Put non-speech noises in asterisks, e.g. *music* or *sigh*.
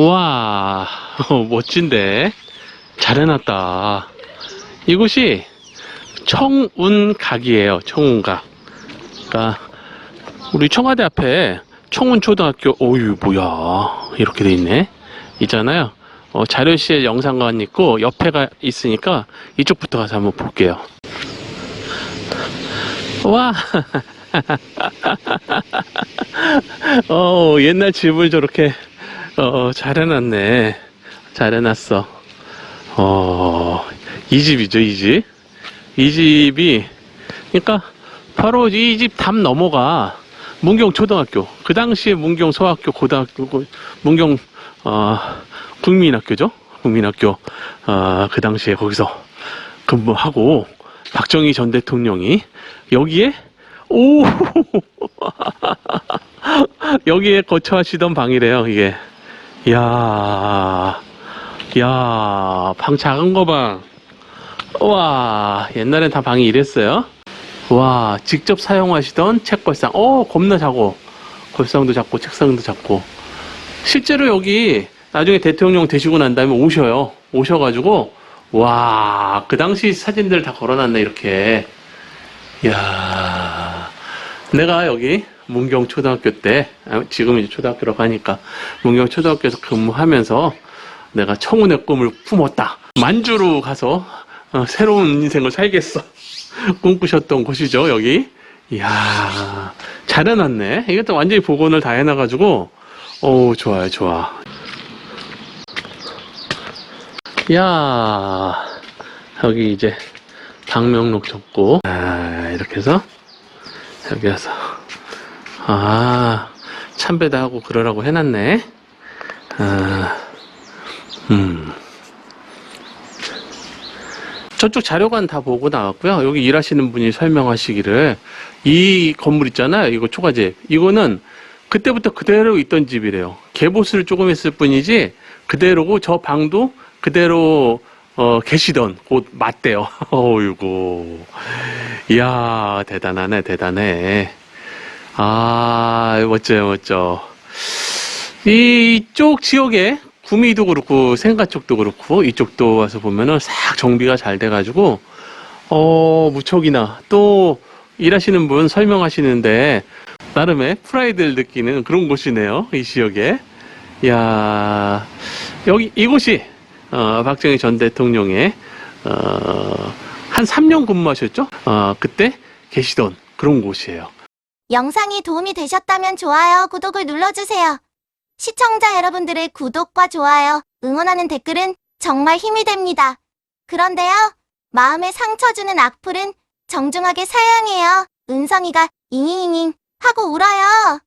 우와, 어, 멋진데? 잘 해놨다. 이곳이 청운각이에요, 청운각. 그러니까, 우리 청와대 앞에 청운초등학교, 어유 뭐야. 이렇게 돼 있네. 있잖아요. 어, 자료실 영상관 있고, 옆에가 있으니까 이쪽부터 가서 한번 볼게요. 와! *laughs* 어, 옛날 집을 저렇게 어, 잘 해놨네. 잘 해놨어. 어, 이 집이죠, 이 집. 이 집이, 그러니까, 바로 이 집 담 넘어가 문경 초등학교. 그 당시에 문경 소학교, 고등학교, 고- 문경, 어, 국민학교죠? 국민학교, 어, 그 당시에 거기서 근무하고, 박정희 전 대통령이 여기에, 오! *laughs* 여기에 거처하시던 방이래요, 이게. 이야, 이야, 방 작은 거 봐. 와, 옛날엔 다 방이 이랬어요. 와, 직접 사용하시던 책걸상. 어, 겁나 작고. 걸상도 작고, 책상도 작고. 실제로 여기 나중에 대통령 되시고 난 다음에 오셔요. 오셔가지고, 와, 그 당시 사진들 다 걸어놨네, 이렇게. 이야, 내가 여기 문경 초등학교 때, 아, 지금 이제 초등학교라고 하니까, 문경 초등학교에서 근무하면서 내가 청운의 꿈을 품었다. 만주로 가서 어, 새로운 인생을 살겠어. *laughs* 꿈꾸셨던 곳이죠, 여기. 이야, 잘 해놨네. 이것도 완전히 복원을 다 해놔가지고, 오, 좋아요, 좋아. 이야, 여기 이제 방명록 적고, 아, 이렇게 해서, 여기 와서, 아, 참배도 하고 그러라고 해놨네. 아, 음. 저쪽 자료관 다 보고 나왔고요. 여기 일하시는 분이 설명하시기를 이 건물 있잖아요. 이거 초가집. 이거는 그때부터 그대로 있던 집이래요. 개보수를 조금 했을 뿐이지 그대로고 저 방도 그대로 어, 계시던 곳 맞대요. *laughs* 어이구. 이야, 대단하네, 대단해. 아, 멋져요, 멋져. 이쪽 지역에 구미도 그렇고 생가 쪽도 그렇고 이쪽도 와서 보면은 싹 정비가 잘 돼가지고 어 무척이나 또 일하시는 분 설명하시는데 나름의 프라이드를 느끼는 그런 곳이네요 이 지역에 야 여기 이곳이 어, 박정희 전 대통령의 어, 한 3년 근무하셨죠 어, 그때 계시던 그런 곳이에요 영상이 도움이 되셨다면 좋아요, 구독을 눌러주세요. 시청자 여러분들의 구독과 좋아요, 응원하는 댓글은 정말 힘이 됩니다. 그런데요, 마음에 상처 주는 악플은 정중하게 사양해요. 은성이가 잉잉잉 하고 울어요.